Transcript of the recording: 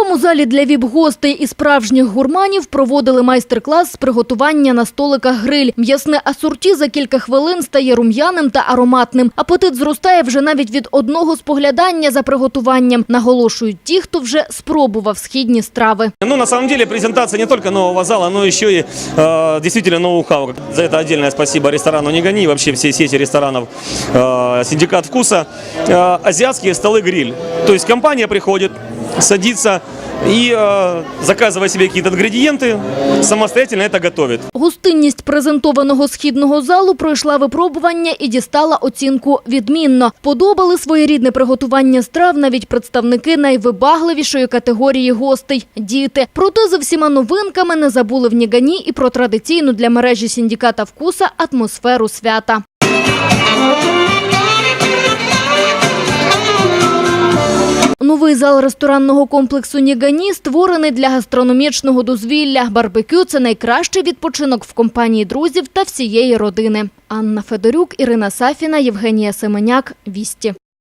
новому залі для віп-гостей і справжніх гурманів проводили майстер-клас з приготування на столиках гриль. М'ясне асорті за кілька хвилин стає рум'яним та ароматним. Апетит зростає вже навіть від одного споглядання за приготуванням, наголошують ті, хто вже спробував східні страви. Ну, на самом деле, презентация не только нового зала, но еще и э, действительно ноу-хау. За это отдельное спасибо ресторану «Не гони» и вообще всей сети ресторанов э, «Синдикат вкуса». Э, азиатские столы гриль. То есть компания приходит, садится и э, заказывая себе какие-то ингредиенты, самостоятельно это готовит. Гостинність презентованого східного залу пройшла випробування і дістала оцінку відмінно. Подобали своєрідне приготування страв навіть представники найвибагливішої категорії гостей – діти. Проте за всіма новинками не забули в Нігані і про традиційну для мережі синдиката вкуса атмосферу свята. Новий зал ресторанного комплексу Нігані створений для гастрономічного дозвілля. Барбекю – це найкращий відпочинок в компанії друзів та всієї родини. Анна Федорюк, Ірина Сафіна, Євгенія Семеняк. Вісті.